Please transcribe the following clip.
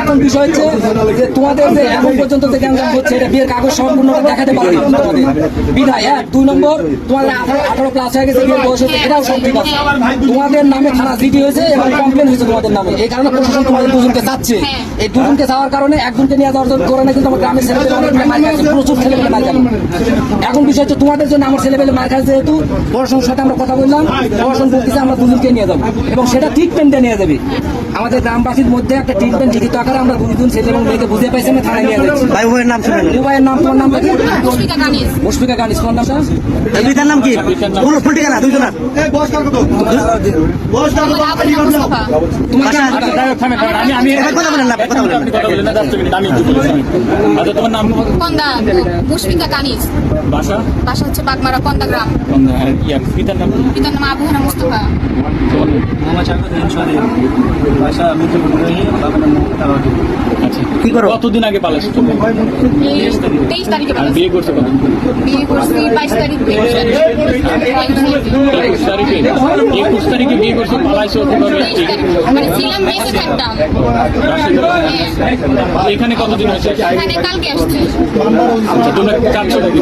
এখন বিষয় হচ্ছে যে তোমাদের যে এখন পর্যন্ত যে গ্যাঞ্জাম হচ্ছে এটা বিয়ের কাগজ সম্পূর্ণটা দেখাতে পারবে না তোমাদের বিধায় এক দুই নম্বর তোমাদের আঠারো প্লাস হয়ে গেছে বিয়ের বয়স হচ্ছে এটাও সব ঠিক তোমাদের নামে থানা জিডি হয়েছে এবং কমপ্লেন হয়েছে তোমাদের নামে এই কারণে প্রশাসন তোমাদের দুজনকে চাচ্ছে এই দুজনকে চাওয়ার কারণে একজনকে নিয়ে যাওয়ার কারণে কিন্তু আমার গ্রামের ছেলেপেলে অনেক মার খাচ্ছে প্রচুর ছেলেপেলে মার খাচ্ছে এখন বিষয় হচ্ছে তোমাদের জন্য আমার ছেলেপেলে মার খাচ্ছে যেহেতু প্রশাসনের সাথে আমরা কথা বললাম প্রশাসন বলতেছে আমরা দুজনকে নিয়ে যাব এবং সেটা ট্রিটমেন্টে নিয়ে যাবে আমাদের গ্রামবাসীর মধ্যে একটা ট্রিটমেন্ট লিখিত আকারে আমরা দুজন ছেলে এবং মেয়েকে বুঝে পাইছি আমরা থানায় নিয়ে যাচ্ছি। ভাই বোনের নাম শুনেন। মোবাইলের নাম তোমার নাম কি? মুশফিকা গানিস। তোমার নামটা দুইটার নাম কি? ফুল ফুল ঠিকানা তোমার বাসা আমি আমি কথা বলেন না কথা বলেন। আপনি কথা বলেন না। just a minute, আমি আচ্ছা তোমার নাম কন্দা পুষ্পিকা কানিজ বাসা? বাসা হচ্ছে বাগমারা কন্দা গ্রাম। আর ইয়া পিতার নাম পিতার নাম আবু হানা মুস্তফা। বাবার নাম আচ্ছা কি করো? কতদিন আগে পালাস তুমি? তেইশ তারিখে। আর বিয়ে করছ কত বিয়ে করছি বাইশ তারিখ। একুশ তারিখে। একুশ তারিখে বিয়ে করছ পালাইছো কীভাবে তেইশ মানে ছিলাম মেসে থাকতাম। এখানে কতদিন হয়েছে? এখানে কালকে আসছে। আচ্ছা তোমরা চাচ্ছো নাকি